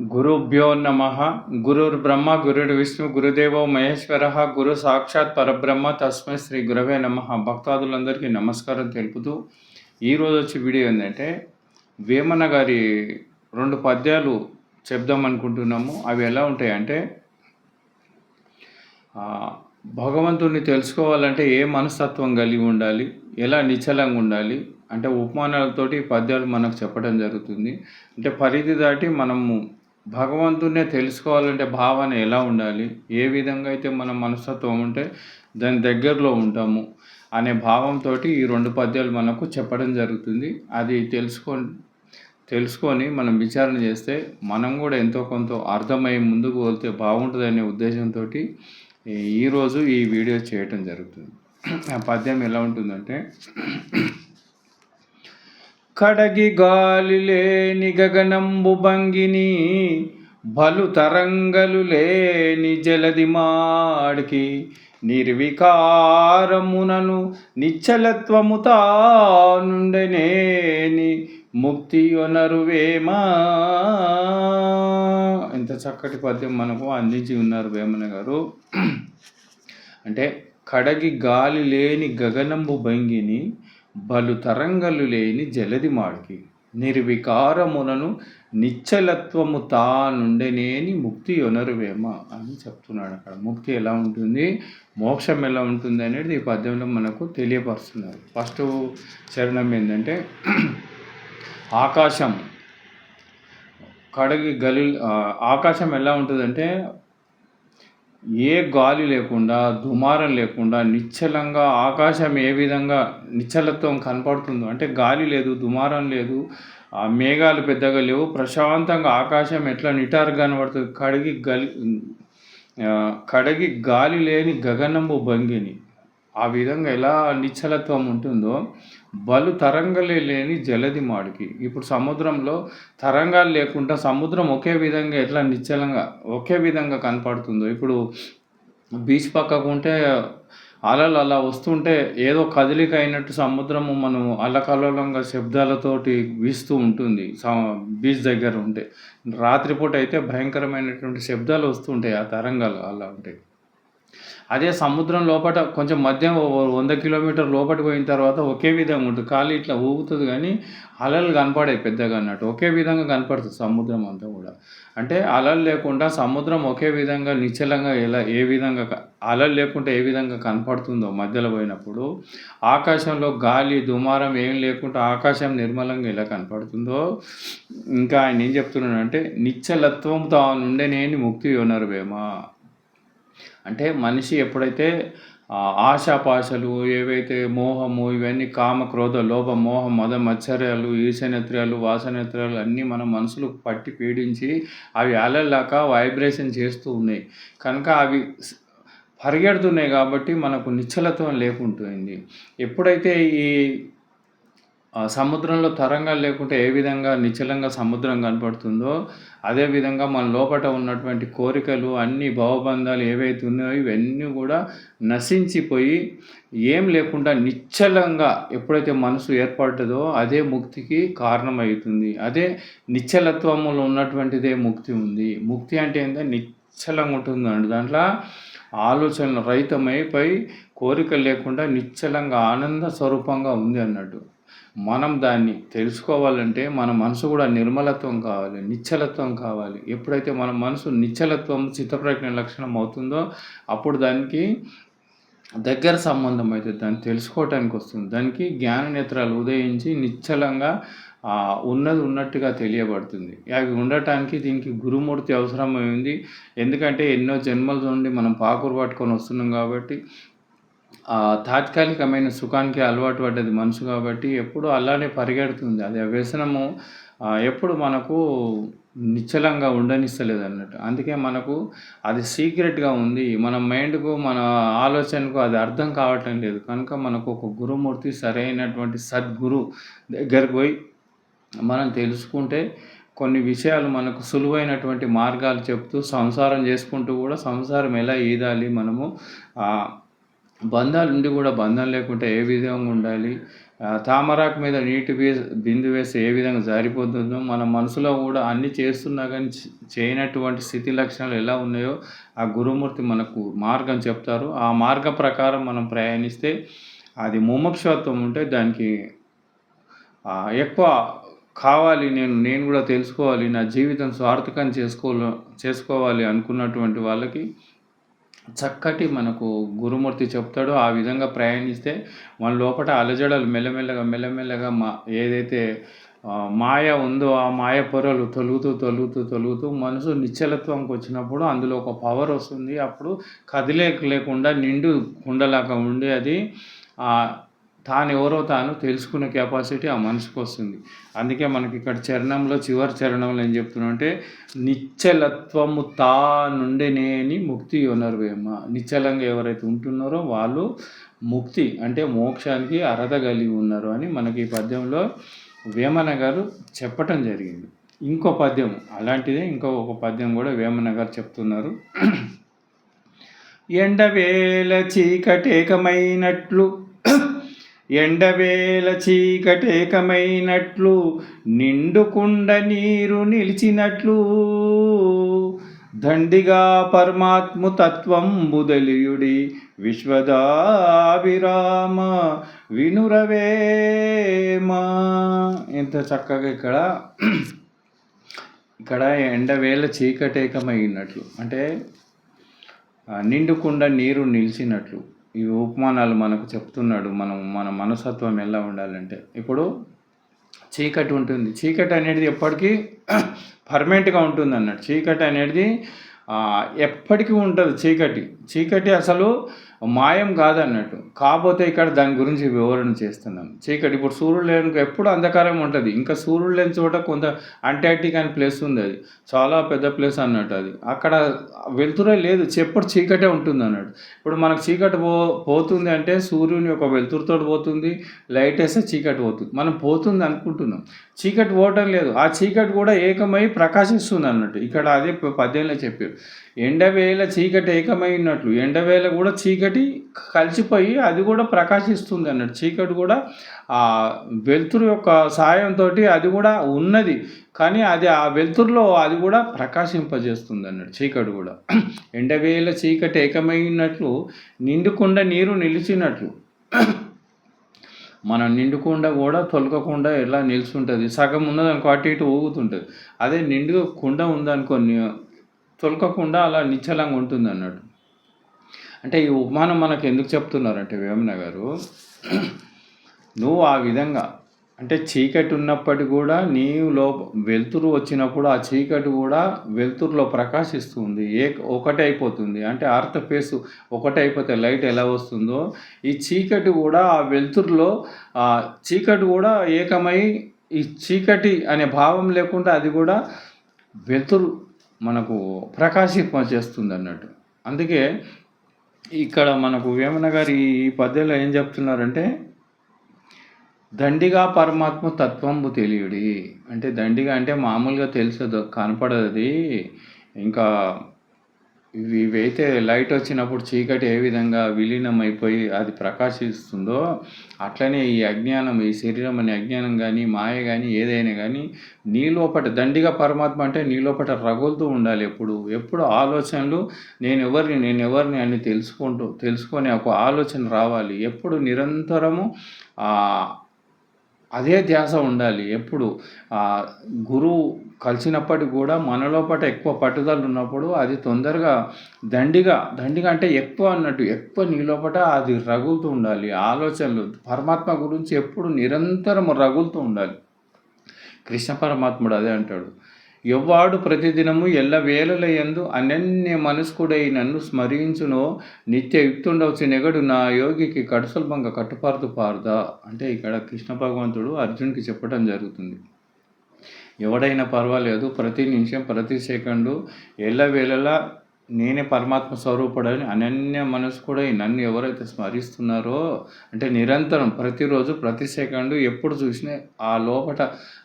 గురుభ్యో నమ. గురుర్బ్రహ్మ గురుడు విష్ణు గురుదేవో మహేశ్వర. గురు సాక్షాత్ పరబ్రహ్మ తస్మై శ్రీ గురవే నమ. భక్తాదులందరికీ నమస్కారం తెలుపుతూ ఈరోజు వచ్చే వీడియో ఏంటంటే వేమన గారి రెండు పద్యాలు చెప్దాం అనుకుంటున్నాము. అవి ఎలా ఉంటాయి అంటే భగవంతుడిని తెలుసుకోవాలంటే ఏ మనస్తత్వం కలిగి ఉండాలి? ఎలా నిశ్చలంగా ఉండాలి? అంటే ఉపమానాలతోటి ఈ పద్యాలు మనకు చెప్పడం జరుగుతుంది. అంటే పరిధి దాటి మనము భగవంతుడినే తెలుసుకోవాలంటే భావన ఎలా ఉండాలి? ఏ విధంగా అయితే మన మనస్తత్వం ఉంటే దాని దగ్గరలో ఉంటాము అనే భావంతో ఈ రెండు పద్యాలు మనకు చెప్పడం జరుగుతుంది. అది తెలుసుకో తెలుసుకొని మనం విచారణ చేస్తే మనం కూడా ఎంతో కొంత అర్థమై ముందుకు వెళ్తే బాగుంటుందనే ఉద్దేశంతో ఈరోజు ఈ వీడియో చేయటం జరుగుతుంది. ఆ పద్యం ఎలా ఉంటుందంటే కడగి గాలి లేని గగనంబు భంగిని బలు తరంగలు లేని జలది మాడికి నిర్వికారమునను నిశ్చలత్వము తానుండనేని ముక్తి ఒనరువేమా ఎంత చక్కటి పద్యం మనకు అందించి ఉన్నారు వేమన గారు. అంటే కడగి గాలి లేని గగనంబు భంగిని బలు తరంగలు లేని జలది మాడికి. నిర్వికారమునను నిశ్చలత్వము తానుండనేని ముక్తి ఒనరువేమ అని చెప్తున్నాడు అక్కడ. ముక్తి ఎలా ఉంటుంది? మోక్షం ఎలా ఉంటుంది అనేది ఈ పద్యంలో మనకు తెలియపరుస్తున్నారు. ఫస్ట్ చరణం ఏంటంటే ఆకాశం కడగి గలి ఆకాశం ఎలా ఉంటుందంటే ఏ గాలి లేకుండా దుమారం లేకుండా నిశ్చలంగా ఆకాశం ఏ విధంగా నిశ్చలత్వం కనపడుతుందో అంటే గాలి లేదు దుమారం లేదు ఆ మేఘాలు పెద్దగా లేవు ప్రశాంతంగా ఆకాశం ఎట్లా నిటారు కనబడుతుంది? కడిగి గలి కడిగి గాలి లేని గగనంబు భంగిని. ఆ విధంగా ఎలా నిశ్చలత్వం ఉంటుందో బలు తరంగలే లేని జలది మాడికి. ఇప్పుడు సముద్రంలో తరంగాలు లేకుండా సముద్రం ఒకే విధంగా ఎట్లా నిశ్చలంగా ఒకే విధంగా కనపడుతుందో. ఇప్పుడు బీచ్ పక్కకు ఉంటే అలలు అలా వస్తుంటే ఏదో కదలిక అయినట్టు సముద్రము మనం అలకలలంగా శబ్దాలతోటి వీస్తూ ఉంటుంది. స- బీచ్ దగ్గర ఉంటే. రాత్రిపూట అయితే భయంకరమైనటువంటి శబ్దాలు వస్తుంటాయి ఆ తరంగాలు అలా ఉంటాయి. అదే సముద్రం లోపల కొంచెం మధ్యం వంద కిలోమీటర్ లోపలికి పోయిన తర్వాత ఒకే విధంగా ఉంటుంది. ఖాళీ ఇట్లా ఊగుతుంది కానీ అలలు కనపడే పెద్దగా అన్నట్టు. ఒకే విధంగా కనపడుతుంది సముద్రం అంతా కూడా. అంటే అలలు లేకుండా సముద్రం ఒకే విధంగా నిశ్చలంగా ఎలా ఏ విధంగా అలలు లేకుండా ఏ విధంగా కనపడుతుందో మధ్యలో పోయినప్పుడు ఆకాశంలో గాలి దుమారం ఏం లేకుండా ఆకాశం నిర్మలంగా ఎలా కనపడుతుందో ఇంకా ఆయన ఏం చెప్తున్నాడంటే నిశ్చలత్వంతో నుండే నేను ముక్తి ఉన్నారు భేమా అంటే మనిషి ఎప్పుడైతే ఆశాపాశలు ఏవైతే మోహము ఇవన్నీ కామ క్రోధ లోభ మోహం మద మత్సర్యాలు ఈశనేత్రాలు వాసనేత్రాలు అన్నీ మన మనసులు పట్టి పీడించి అవి అలలాక వైబ్రేషన్ చేస్తూ ఉన్నాయి. కనుక అవి పరిగెడుతున్నాయి కాబట్టి మనకు నిశ్చలత్వం లేకుంటుంది. ఎప్పుడైతే ఈ సముద్రంలో తరంగాలు లేకుంటే ఏ విధంగా నిశ్చలంగా సముద్రం కనపడుతుందో అదే విధంగా మన లోపల ఉన్నటువంటి కోరికలు అన్ని భావబంధాలు ఏవైతే ఉన్నాయో ఇవన్నీ కూడా నశించిపోయి ఏం లేకుండా నిశ్చలంగా ఎప్పుడైతే మనసు ఏర్పడ్డదో అదే ముక్తికి కారణమవుతుంది. అదే నిశ్చలత్వంలో ఉన్నటువంటిదే ముక్తి ఉంది. ముక్తి అంటే ఏంటంటే నిశ్చలంగా ఉంటుందండి దాంట్లో. ఆలోచనలు రహితమైపోయి కోరిక లేకుండా నిశ్చలంగా ఆనంద స్వరూపంగా ఉంది అన్నట్టు. మనం దాన్ని తెలుసుకోవాలంటే మన మనసు కూడా నిర్మలత్వం కావాలి నిశ్చలత్వం కావాలి. ఎప్పుడైతే మన మనసు నిశ్చలత్వం చిత్తప్రజ్ఞ లక్షణం అవుతుందో అప్పుడు దానికి దగ్గర సంబంధం అయితే దాన్ని తెలుసుకోవటానికి వస్తుంది. దానికి జ్ఞాన నేత్రాలు ఉదయించి నిశ్చలంగా ఉన్నది ఉన్నట్టుగా తెలియబడుతుంది. అవి ఉండటానికి దీనికి గురుమూర్తి అవసరమైంది. ఎందుకంటే ఎన్నో జన్మల నుండి మనం పాకురు పట్టుకొని వస్తున్నాం కాబట్టి తాత్కాలికమైన సుఖానికి అలవాటు పడ్డది మనసు కాబట్టి ఎప్పుడు అలానే పరిగెడుతుంది. అది ఆ వ్యసనము ఎప్పుడు మనకు నిశ్చలంగా ఉండనిస్తలేదు అన్నట్టు. అందుకే మనకు అది సీక్రెట్గా ఉంది. మన మైండ్కు మన ఆలోచనకు అది అర్థం కావటం లేదు. కనుక మనకు ఒక గురుమూర్తి సరైనటువంటి సద్గురు దగ్గరకు పోయి మనం తెలుసుకుంటే కొన్ని విషయాలు మనకు సులువైనటువంటి మార్గాలు చెప్తూ సంసారం చేసుకుంటూ కూడా సంసారం ఎలా ఈదాలి మనము బంధాలు ఉండి కూడా బంధం లేకుండా ఏ విధంగా ఉండాలి? తామరాకు మీద నీటి వేసి బిందు వేస్తే ఏ విధంగా జారిపోతుందో మన మనసులో కూడా అన్ని చేస్తున్నా కానీ చేయనటువంటి స్థితి లక్షణాలు ఎలా ఉన్నాయో ఆ గురుమూర్తి మనకు మార్గం చెప్తారు. ఆ మార్గ ప్రకారం మనం ప్రయాణిస్తే అది ముముక్షత్వం ఉంటే దానికి ఎక్కువ కావాలి నేను నేను కూడా తెలుసుకోవాలి నా జీవితం స్వార్థకం చేసుకో చేసుకోవాలి అనుకున్నటువంటి వాళ్ళకి చక్కటి మనకు గురుమూర్తి చెప్తాడో ఆ విధంగా ప్రయాణిస్తే మన లోపల అలజడలు మెల్లమెల్లగా మెల్లమెల్లగా మా ఏదైతే మాయ ఉందో ఆ మాయ పొరలు తొలుగుతూ తొలుగుతూ తొలుగుతూ మనసు నిశ్చలత్వంకి వచ్చినప్పుడు అందులో ఒక పవర్ వస్తుంది. అప్పుడు కదిలేక లేకుండా నిండు కుండలాగా ఉండి అది తాను ఎవరో తాను తెలుసుకునే కెపాసిటీ ఆ మనిషికి వస్తుంది. అందుకే మనకి ఇక్కడ చరణంలో చివరి చరణంలో ఏం చెప్తున్నామంటే నిశ్చలత్వము తా నుండినేని ముక్తి ఉనర్వేమ నిశ్చలంగా ఎవరైతే ఉంటున్నారో వాళ్ళు ముక్తి అంటే మోక్షానికి అర్హత కలిగి ఉన్నారు అని మనకి ఈ పద్యంలో వేమన గారు చెప్పటం జరిగింది. ఇంకో పద్యం అలాంటిదే ఇంకో ఒక పద్యం కూడా వేమన గారు చెప్తున్నారు. ఎండవేల చీకటేకమైనట్లు ఎండవేల చీకటేకమైనట్లు నిండుకుండ నీరు నిలిచినట్లు దండిగా పరమాత్ము తత్వం బుదలియుడి విశ్వదావిరామ వినురవేమా. ఎంత చక్కగా ఇక్కడ ఇక్కడ ఎండవేల చీకటేకమైనట్లు. అంటే నిండుకుండ నిండుకుండా నీరు నిలిచినట్లు. ఈ ఉపమానాలు మనకు చెప్తున్నాడు మనం మన మనస్తత్వం ఎలా ఉండాలంటే. ఇప్పుడు చీకటి ఉంటుంది. చీకటి అనేది ఎప్పటికీ పర్మనెంట్గా ఉంటుంది అన్నట్టు చీకటి అనేది ఎప్పటికీ ఉంటుంది చీకటి. చీకటి అసలు మాయం కాదన్నట్టు. కాకపోతే ఇక్కడ దాని గురించి వివరణ చేస్తున్నాం. చీకటి ఇప్పుడు సూర్యుడు లేని ఎప్పుడు అంధకారం ఉంటుంది. ఇంకా సూర్యుడు లేని చోట కొంత అంటార్టిక్ అనే ప్లేస్ ఉంది అది. చాలా పెద్ద ప్లేస్ అన్నట్టు అది. అక్కడ వెలుతురే లేదు. చెప్పుడు చీకటే ఉంటుంది అన్నట్టు. ఇప్పుడు మనకు చీకటి పో పోతుంది అంటే సూర్యుని యొక్క వెలుతురుతో పోతుంది. లైట్ వేస్తే చీకటి పోతుంది. మనం పోతుంది అనుకుంటున్నాం. చీకటి పోవటం లేదు. ఆ చీకటి కూడా ఏకమై ప్రకాశిస్తుంది అన్నట్టు. ఇక్కడ అదే పద్యంలో చెప్పారు. ఎండవేళ చీకటి ఏకమై ఉన్నట్లు. ఎండవేళ కూడా చీకటి కలిసిపోయి అది కూడా ప్రకాశిస్తుంది అన్నట్టు చీకటి కూడా ఆ వెలుతురు యొక్క సాయంతో అది కూడా ఉన్నది. కానీ అది ఆ వెలుతురులో అది కూడా ప్రకాశింపజేస్తుంది అన్నట్టు చీకటి కూడా. ఎండవేల చీకటి ఏకమైనట్లు నిండుకుండా నీరు నిలిచినట్లు మనం నిండుకుండా కూడా తొలగకుండా ఎలా నిలుచుంటుంది? సగం ఉన్నదనుకో అటు ఇటు ఊగుతుంటుంది. అదే నిండుగా కుండ ఉందనుకో తొలకకుండా అలా నిశ్చలంగా ఉంటుంది అన్నట్టు అంటే ఈ ఉపమానం మనకు ఎందుకు చెప్తున్నారంటే వేమన గారు నువ్వు ఆ విధంగా అంటే చీకటి ఉన్నప్పటికీ కూడా నీవు లో వెలుతురు వచ్చినప్పుడు ఆ చీకటి కూడా వెలుతురులో ప్రకాశిస్తుంది ఏ ఒకటే అయిపోతుంది. అంటే అర్థ ఫేస్ ఒకటే అయిపోతే లైట్ ఎలా వస్తుందో ఈ చీకటి కూడా ఆ వెలుతురులో ఆ చీకటి కూడా ఏకమై ఈ చీకటి అనే భావం లేకుండా అది కూడా వెలుతురు మనకు ప్రకాశింపజేస్తుంది అన్నట్టు. అందుకే ఇక్కడ మనకు వేమన గారి ఈ పద్యంలో ఏం చెప్తున్నారంటే దండిగా పరమాత్మ తత్వంబు తెలియడి. అంటే దండిగా అంటే మామూలుగా తెలుసదు కనపడదు ఇంకా ఇవి ఇవైతే లైట్ వచ్చినప్పుడు చీకటి ఏ విధంగా విలీనం అయిపోయి అది ప్రకాశిస్తుందో అట్లనే ఈ అజ్ఞానం ఈ శరీరం అనే అజ్ఞానం కానీ మాయ కానీ ఏదైనా కానీ నీ లోపట దండిగా పరమాత్మ అంటే నీ లోపట రగులుతూ ఉండాలి ఎప్పుడు. ఎప్పుడు ఆలోచనలు నేను ఎవరిని నేను ఎవరిని అని తెలుసుకుంటూ తెలుసుకొని ఒక ఆలోచన రావాలి. ఎప్పుడు నిరంతరము అదే ధ్యాస ఉండాలి. ఎప్పుడు? గురువు కలిసినప్పటికి కూడా మనలో లోపల ఎక్కువ పట్టుదల ఉన్నప్పుడు అది తొందరగా దండిగా దండిగా అంటే ఎక్కువ అన్నట్టు ఎక్కువ నీలోపట అది రగులుతూ ఉండాలి. ఆలోచనలు పరమాత్మ గురించి ఎప్పుడు నిరంతరం రగులుతూ ఉండాలి. కృష్ణ పరమాత్ముడు అదే అంటాడు. ఎవ్వాడు ప్రతిదినము ఎల్ల వేళల యందు అనన్య మనస్కుడై నన్ను స్మరించునో నిత్య యుక్తుండవచ్చు నెగడు నా యోగికి కడుసల్భంగా కట్టుపారుతు పారుదా. అంటే ఇక్కడ కృష్ణ భగవంతుడు అర్జున్కి చెప్పడం జరుగుతుంది. ఎవడైనా పర్వాలేదు ప్రతి నిమిషం ప్రతి సెకండు ఎల్ల వేళలా నేనే పరమాత్మ స్వరూపుడని అనన్య మనసు కూడా నన్ను ఎవరైతే స్మరిస్తున్నారో అంటే నిరంతరం ప్రతిరోజు ప్రతి సెకండు ఎప్పుడు చూసినా ఆ లోపట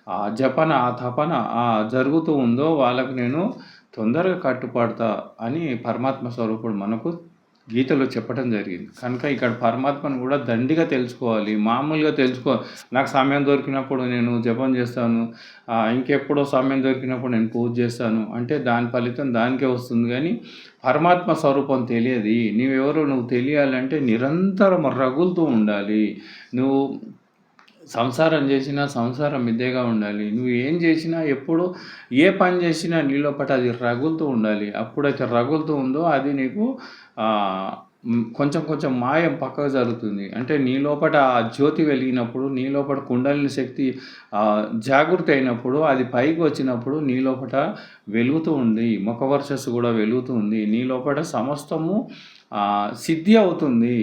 ఆ జపన ఆ తపన ఆ జరుగుతూ ఉందో వాళ్ళకు నేను తొందరగా కట్టుపడతా అని పరమాత్మ స్వరూపుడు మనకు గీతలో చెప్పడం జరిగింది. కనుక ఇక్కడ పరమాత్మను కూడా దండిగా తెలుసుకోవాలి మామూలుగా తెలుసుకో నాకు సమయం దొరికినప్పుడు నేను జపం చేస్తాను ఇంకెప్పుడో సమయం దొరికినప్పుడు నేను పూజ చేస్తాను. అంటే దాని ఫలితం దానికే వస్తుంది కానీ పరమాత్మ స్వరూపం తెలియదు. నీవెవరో నువ్వు తెలియాలంటే నిరంతరం రగులుతూ ఉండాలి. నువ్వు సంసారం చేసినా సంసారం మిద్దెగా ఉండాలి. నువ్వు ఏం చేసినా ఎప్పుడు ఏ పని చేసినా నీలో పట్ల అది రగులుతూ ఉండాలి. అప్పుడైతే రగులుతూ ఉందో అది నీకు కొంచెం కొంచెం మాయం పక్కకు జరుగుతుంది. అంటే నీ లోపల ఆ జ్యోతి వెలిగినప్పుడు నీ లోపల కుండలిని శక్తి జాగృతి అయినప్పుడు అది పైకి వచ్చినప్పుడు నీ లోపల వెలుగుతూ ఉంది. ముఖ కూడా వెలుగుతూ ఉంది. నీ లోపల సమస్తము సిద్ధి అవుతుంది.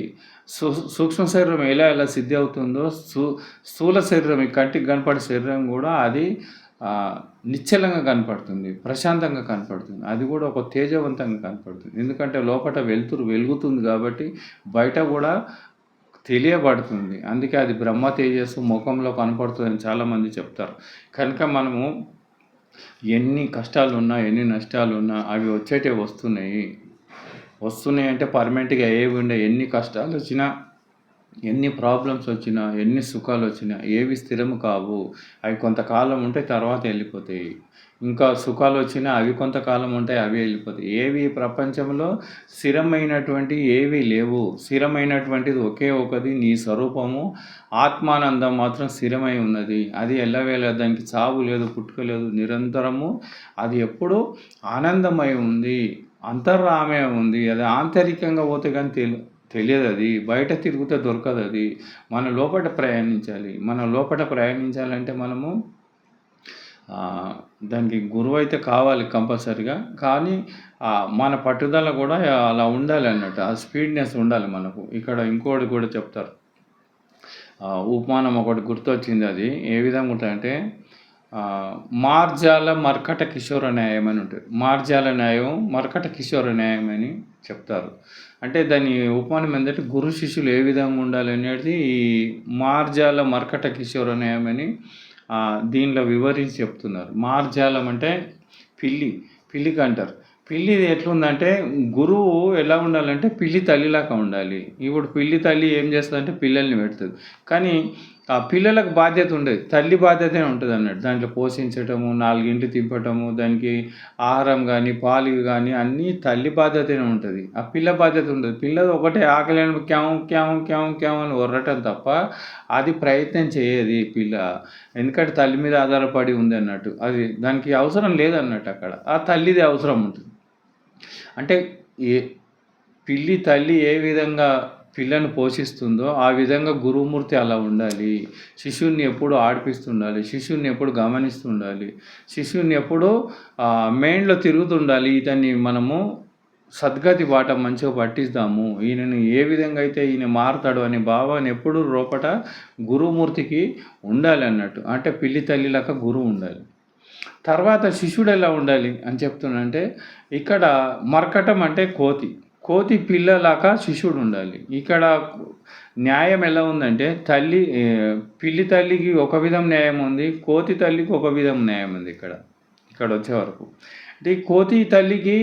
సూ సూక్ష్మ శరీరం ఎలా ఎలా సిద్ధి అవుతుందో స్థూ స్థూల శరీరం ఈ కంటికి కనపడే శరీరం కూడా అది నిశ్చలంగా కనపడుతుంది ప్రశాంతంగా కనపడుతుంది. అది కూడా ఒక తేజవంతంగా కనపడుతుంది. ఎందుకంటే లోపల వెలుతురు వెలుగుతుంది కాబట్టి బయట కూడా తెలియబడుతుంది. అందుకే అది బ్రహ్మ తేజస్సు ముఖంలో కనపడుతుందని చాలామంది చెప్తారు. కనుక మనము ఎన్ని కష్టాలు ఉన్నా ఎన్ని నష్టాలు ఉన్నా అవి వచ్చేటే వస్తున్నాయి. వస్తున్నాయి అంటే పర్మనెంట్గా ఏవి ఉండే ఎన్ని కష్టాలు వచ్చినా ఎన్ని ప్రాబ్లమ్స్ వచ్చినా ఎన్ని సుఖాలు వచ్చినా ఏవి స్థిరము కావు. అవి కొంతకాలం ఉంటాయి తర్వాత వెళ్ళిపోతాయి. ఇంకా సుఖాలు వచ్చినా అవి కొంతకాలం ఉంటాయి అవి వెళ్ళిపోతాయి. ఏవి ప్రపంచంలో స్థిరమైనటువంటి ఏవి లేవు. స్థిరమైనటువంటిది ఒకే ఒకటి నీ స్వరూపము ఆత్మానందం మాత్రం స్థిరమై ఉన్నది. అది ఎల్లవేళ దానికి చావు లేదు పుట్టుక లేదు నిరంతరము అది ఎప్పుడూ ఆనందమై ఉంది. అంతర్రామే ఉంది. అది ఆంతరికంగా పోతే కానీ తెలు తెలియదు అది. బయట తిరిగితే దొరకదు అది. మన లోపల ప్రయాణించాలి. మన లోపల ప్రయాణించాలంటే మనము దానికి గురువు అయితే కావాలి కంపల్సరిగా. కానీ మన పట్టుదల కూడా అలా ఉండాలి అన్నట్టు. ఆ స్పీడ్నెస్ ఉండాలి మనకు. ఇక్కడ ఇంకోటి కూడా చెప్తారు. ఉపమానం ఒకటి గుర్తొచ్చింది అది. ఏ విధంగా ఉంటుందంటే మార్జాల మర్కట కిషోర న్యాయం అని ఉంటుంది. మార్జాల న్యాయం మర్కట కిషోర న్యాయం అని చెప్తారు. అంటే దాని ఉపమానం ఏంటంటే గురు శిష్యులు ఏ విధంగా ఉండాలి అనేది ఈ మార్జాల మర్కట కిషోర న్యాయం అని దీనిలో వివరించి చెప్తున్నారు. మార్జాలం అంటే పిల్లి పిల్లికి అంటారు. పిల్లి ఎట్లుందంటే గురువు ఎలా ఉండాలంటే పిల్లి తల్లిలాగా ఉండాలి. ఇప్పుడు పిల్లి తల్లి ఏం చేస్తుందంటే పిల్లల్ని పెడుతుంది. కానీ ఆ పిల్లలకు బాధ్యత ఉండదు. తల్లి బాధ్యతే ఉంటుంది అన్నట్టు. దాంట్లో పోషించటము నాలుగింటి తిప్పటము దానికి ఆహారం కానీ పాలు కానీ అన్నీ తల్లి బాధ్యతనే ఉంటుంది. ఆ పిల్ల బాధ్యత ఉండదు. పిల్లలు ఒకటే ఆకలి క్యాం క్యాం క్యాం క్యాం అని ఒర్రటం తప్ప అది ప్రయత్నం చేయదు పిల్ల. ఎందుకంటే తల్లి మీద ఆధారపడి ఉంది అన్నట్టు. అది దానికి అవసరం లేదన్నట్టు అక్కడ. ఆ తల్లిది అవసరం ఉంటుంది. అంటే ఏ పిల్లి తల్లి ఏ విధంగా పిల్లను పోషిస్తుందో ఆ విధంగా గురుమూర్తి అలా ఉండాలి. శిశువుని ఎప్పుడు ఆడిపిస్తుండాలి. శిశువుని ఎప్పుడు గమనిస్తుండాలి. శిశువుని ఎప్పుడు మెయిన్లో తిరుగుతుండాలి. ఇతన్ని మనము సద్గతి బాట మంచిగా పట్టిస్తాము. ఈయనను ఏ విధంగా అయితే ఈయన మారుతాడు అనే భావాన్ని ఎప్పుడు లోపట గురుమూర్తికి ఉండాలి అన్నట్టు. అంటే పిల్లి తల్లిలాగా గురువు ఉండాలి. తర్వాత శిష్యుడు ఎలా ఉండాలి అని చెప్తున్నంటే ఇక్కడ మర్కటం అంటే కోతి. కోతి పిల్లలాగా శిష్యుడు ఉండాలి ఇక్కడ న్యాయం ఎలా ఉందంటే తల్లి పిల్లి తల్లికి ఒక విధం న్యాయం ఉంది కోతి తల్లికి ఒక విధం న్యాయం ఉంది ఇక్కడ. ఇక్కడ వచ్చే వరకు. అంటే కోతి తల్లికి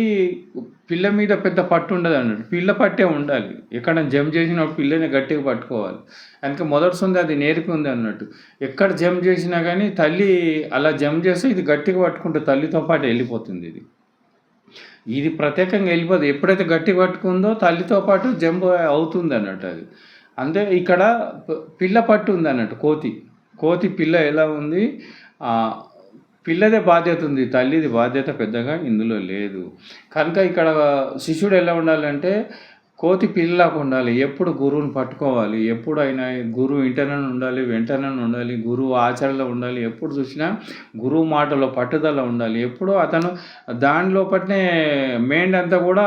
పిల్ల మీద పెద్ద పట్టు ఉండదు అన్నట్టు. పిల్ల పట్టే ఉండాలి. ఎక్కడ జంప్ చేసినప్పుడు పిల్లని గట్టిగా పట్టుకోవాలి. అందుకే మొదటిసింది అది నేర్పింది అన్నట్టు. ఎక్కడ జంప్ చేసినా కానీ తల్లి అలా జంప్ చేస్తే ఇది గట్టిగా పట్టుకుంటే తల్లితో పాటు వెళ్ళిపోతుంది ఇది. ఇది ప్రత్యేకంగా వెళ్ళిపోదు. ఎప్పుడైతే గట్టి పట్టుకుందో తల్లితో పాటు జంబు అవుతుంది అన్నట్టు అది. అంటే ఇక్కడ పిల్ల పట్టు ఉంది అన్నట్టు కోతి. కోతి పిల్ల ఎలా ఉంది? పిల్లదే బాధ్యత ఉంది. తల్లిది బాధ్యత పెద్దగా ఇందులో లేదు. కనుక ఇక్కడ శిష్యుడు ఎలా ఉండాలంటే కోతి పిల్లలాగా ఉండాలి ఎప్పుడు గురువుని పట్టుకోవాలి ఎప్పుడు అయినా గురువు ఇంటనే ఉండాలి వెంటనే ఉండాలి గురువు ఆచరణలో ఉండాలి ఎప్పుడు చూసినా గురువు మాటలో పట్టుదల ఉండాలి ఎప్పుడు అతను దాని లోపలనే మైండ్ అంతా కూడా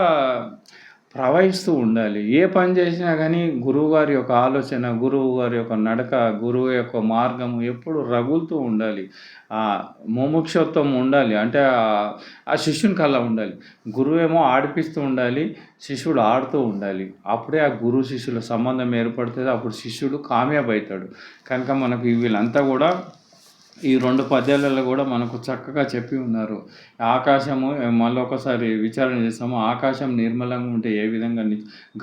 ప్రవహిస్తూ ఉండాలి. ఏ పని చేసినా కానీ గురువు గారి యొక్క ఆలోచన గురువు గారి యొక్క నడక గురువు యొక్క మార్గము ఎప్పుడు రగులుతూ ఉండాలి. ఆ ముముక్షత్వం ఉండాలి. అంటే ఆ- శిష్యుని కల్లా ఉండాలి. గురువు ఏమో ఆడిపిస్తూ ఉండాలి శిష్యుడు ఆడుతూ ఉండాలి. అప్పుడే ఆ గురు శిష్యుల సంబంధం ఏర్పడుతుంది. అప్పుడు శిష్యుడు కామ్యాబ్ అవుతాడు కనుక మనకు వీళ్ళంతా కూడా ఈ రెండు పద్యాలలో కూడా మనకు చక్కగా చెప్పి ఉన్నారు. ఆకాశము మళ్ళీ ఒకసారి విచారణ చేస్తాము. ఆకాశం నిర్మలంగా ఉంటే ఏ విధంగా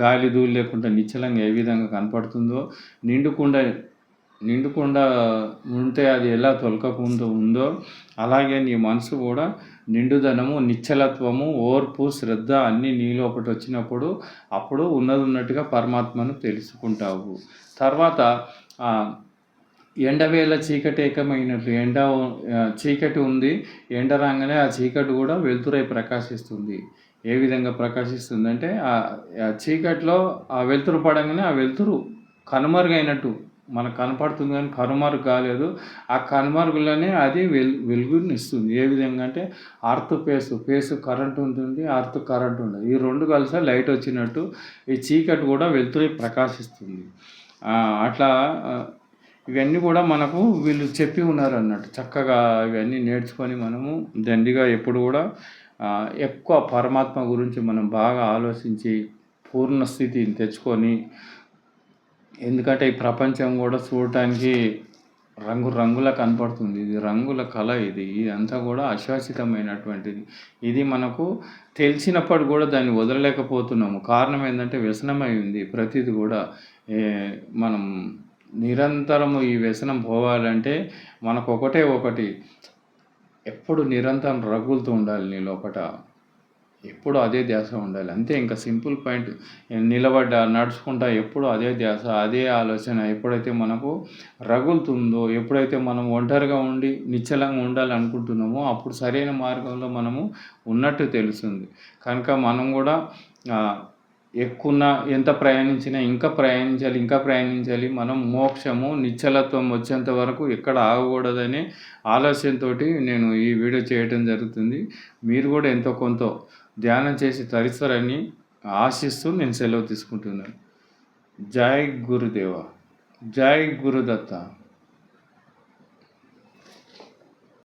గాలి ధూళి లేకుండా నిశ్చలంగా ఏ విధంగా కనపడుతుందో నిండుకుండా నిండుకుండా ఉంటే అది ఎలా తొలకకుండా ఉందో అలాగే నీ మనసు కూడా నిండుదనము నిశ్చలత్వము ఓర్పు శ్రద్ధ అన్నీ నీలో ఒకటి వచ్చినప్పుడు అప్పుడు ఉన్నది ఉన్నట్టుగా పరమాత్మను తెలుసుకుంటావు. తర్వాత ఎండవేళ చీకటి ఏకమైనట్లు. ఎండ చీకటి ఉంది. ఎండ రాగానే ఆ చీకటి కూడా వెలుతురై ప్రకాశిస్తుంది. ఏ విధంగా ప్రకాశిస్తుంది అంటే ఆ చీకట్లో చీకటిలో ఆ వెలుతురు పడంగానే ఆ వెలుతురు కనుమరుగైనట్టు మనకు కనపడుతుంది కానీ కనుమరుగు కాలేదు. ఆ కనుమరుగులోనే అది వెలు వెలుగునిస్తుంది ఏ విధంగా అంటే అర్త్ పేసు పేసు కరెంట్ ఉంటుంది అర్త్ కరెంట్ ఉండదు. ఈ రెండు కలిసి లైట్ వచ్చినట్టు ఈ చీకటి కూడా వెలుతురై ప్రకాశిస్తుంది. అట్లా ఇవన్నీ కూడా మనకు వీళ్ళు చెప్పి ఉన్నారు అన్నట్టు చక్కగా ఇవన్నీ నేర్చుకొని మనము దండిగా ఎప్పుడు కూడా ఎక్కువ పరమాత్మ గురించి మనం బాగా ఆలోచించి పూర్ణ స్థితిని తెచ్చుకొని ఎందుకంటే ఈ ప్రపంచం కూడా చూడటానికి రంగు రంగుల కనపడుతుంది. ఇది రంగుల కళ ఇది. ఇదంతా కూడా అశాశ్వతమైనటువంటిది. ఇది మనకు తెలిసినప్పుడు కూడా దాన్ని వదలలేకపోతున్నాము. కారణం ఏంటంటే వ్యసనమై ఉంది. ప్రతిది కూడా మనం నిరంతరము ఈ వ్యసనం పోవాలంటే మనకు ఒకటే. ఒకటి ఎప్పుడు నిరంతరం రగులుతూ ఉండాలి నీ లోపట. ఎప్పుడు అదే ధ్యాస ఉండాలి. అంతే ఇంకా సింపుల్ పాయింట్. నిలబడ్డా నడుచుకుంటా ఎప్పుడు అదే ధ్యాస అదే ఆలోచన ఎప్పుడైతే మనకు రగులుతుందో ఎప్పుడైతే మనం ఒంటరిగా ఉండి నిశ్చలంగా ఉండాలనుకుంటున్నామో అప్పుడు సరైన మార్గంలో మనము ఉన్నట్టు తెలుస్తుంది. కనుక మనం కూడా ఎక్కువ ఎంత ప్రయాణించినా ఇంకా ప్రయాణించాలి ఇంకా ప్రయాణించాలి. మనం మోక్షము నిశ్చలత్వం వచ్చేంత వరకు ఎక్కడ ఆగకూడదనే ఆలోచనతో నేను ఈ వీడియో చేయటం జరుగుతుంది. మీరు కూడా ఎంతో కొంత ధ్యానం చేసి తరిస్తారని ఆశిస్తూ నేను సెలవు తీసుకుంటున్నాను. జై గురుదేవ. జై గురుదత్త.